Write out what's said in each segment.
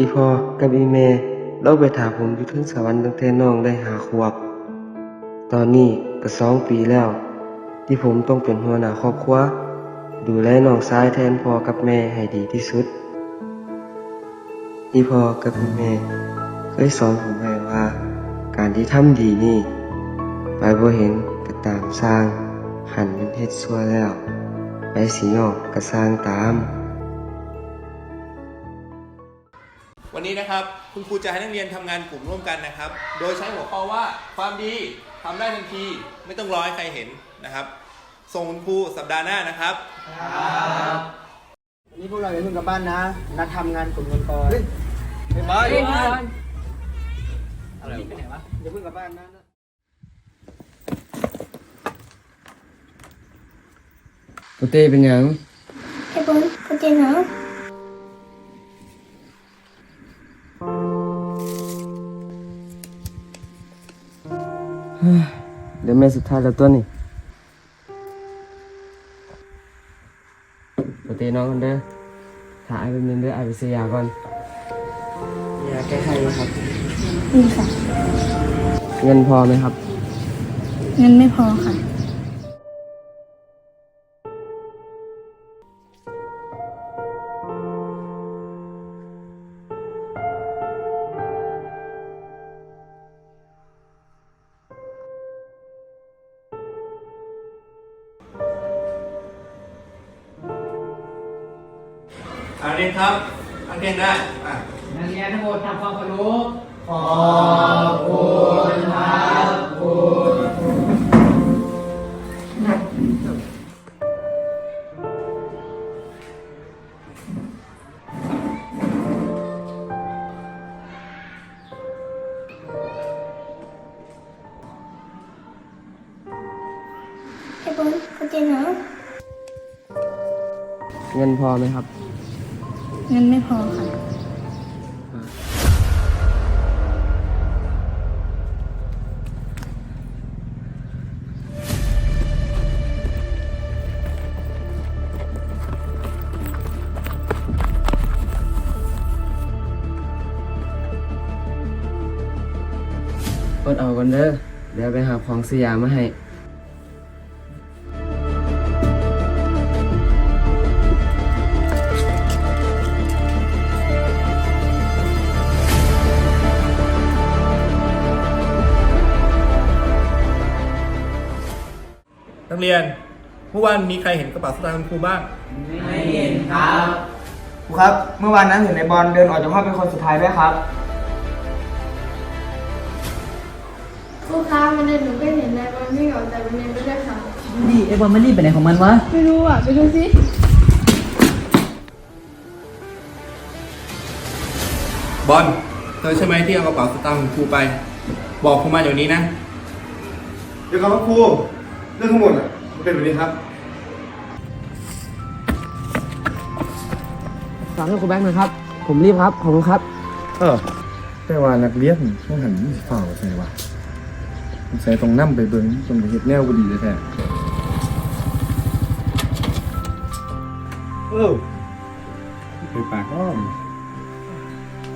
อีพ่อกับอีแม่เราไปถามผมอยู่ทึงสวรรค์ตั้งแต่น้องได้หาขวบ ตอนนี้ก็สองปีแล้ว ที่ผมต้องเป็นหัวหน้าครอบครัวดูแลน้องชายแทนพ่อกับแม่ให้ดีที่สุด อีพ่อกับอีแม่เคยสอนผมไว้ว่า การที่ทำดีนี่ ไปบ่เห็นก็ตามสร้างหันมันเฮ็ดชั่วแล้ว ไปสิยอกก็สร้างตาม วันนี้นะครับคุณครูจะให้นักเรียนทำงานกลุ่มร่วมกันนะครับ โดยใช้หัวข้อว่าความดีทำได้ทันทีไม่ต้องรอให้ใครเห็นนะครับ ส่งคุณครูสัปดาห์หน้านะครับวันนี้พวกเราอย่าเพิ่งกลับบ้านนะ นัดทำงานกลุ่มกันก่อนไปเฮ้ยอะไรไปไหนวะอย่าเพิ่งกลับบ้านนะปุเต้เป็นหยังไอ้บอลกูเจนเห เดี๋ยวแม่สุดท้ายแล้วตัวนี่ปุเต้น้องกันเด้อถ่ายเป็นเมนเด้อไอวิสยาก่อนยาแก้ไขนะครับนี่ค่ะ เงินพอไหมครับ เงินไม่พอค่ะ อ่านเรียนครับอ่านเรียนได้อะนักเรียนทั้งหมดทำความเคารพขอบคุณครับคุณไอ้บอลกูเจนเหรอเงินพอไหมครับ เงินไม่พอค่ะ อดเอากันเด้อ เดี๋ยวไปหาของสยามมาให้ กเรียนเมื่อวานมีใครเห็นกระเป๋าสตางค์คุณครูบ้างครูครับ เมื่อวานนั้นเห็นในบอลเดินออกจากห้องเป็นคนสุดท้ายด้วยครับ ครูคะวันนี้หนูก็เห็นนายบอลวิ่งออกจากโรงเรียนไปด้วยค่ะ นี่ไอ้บอลมันรีบไปไหนของมันวะ ไม่รู้อะ ไปดูสิบอลเธอใช่ไหมที่เอากระเป๋าสตางค์คุณครูไป บอกครูมาเดี๋ยวนี้นะ เดี๋ยวครับครู เรื่องทั้งหมดอะมันเป็นแบบนี้ครับฝากให้ครูแบงค์หน่อยครับ ผมรีบครับ ขอบคุณครับ เออแต่ว่านักเรียนต้องหันมันสิฝ่าวใส่ว่าใส่ตรงนั่ไปเบิ้งตรงไปเฮ็ดแนวบดีแท้ๆเออไปปากอ้อม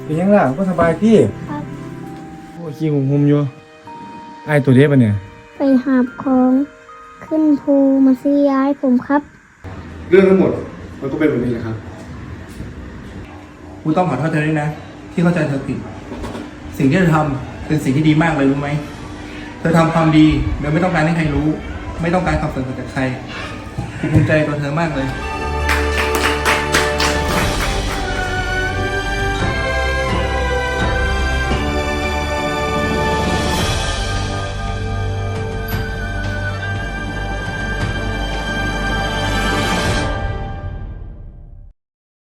เป็นยังล่ะก็สบายพี่ครับโอ้ยขี้หุ่มๆอยู่ไอ้ตัวเด็ปะเนี่ย ไปหาบของ ขึ้นภูมาซื้อย้ายผมครับ เรื่องทั้งหมดมันก็เป็นแบบนี้แหละครับครูต้องขอโทษเธอด้วยนะ ที่เข้าใจเธอผิด สิ่งที่เธอทำเป็นสิ่งที่ดีมากเลยรู้ไหม เธอทำความดีโดยไม่ต้องการให้ใครรู้ ไม่ต้องการความสนใจจากใครครูภูมิใจตัวเธอมากเลยค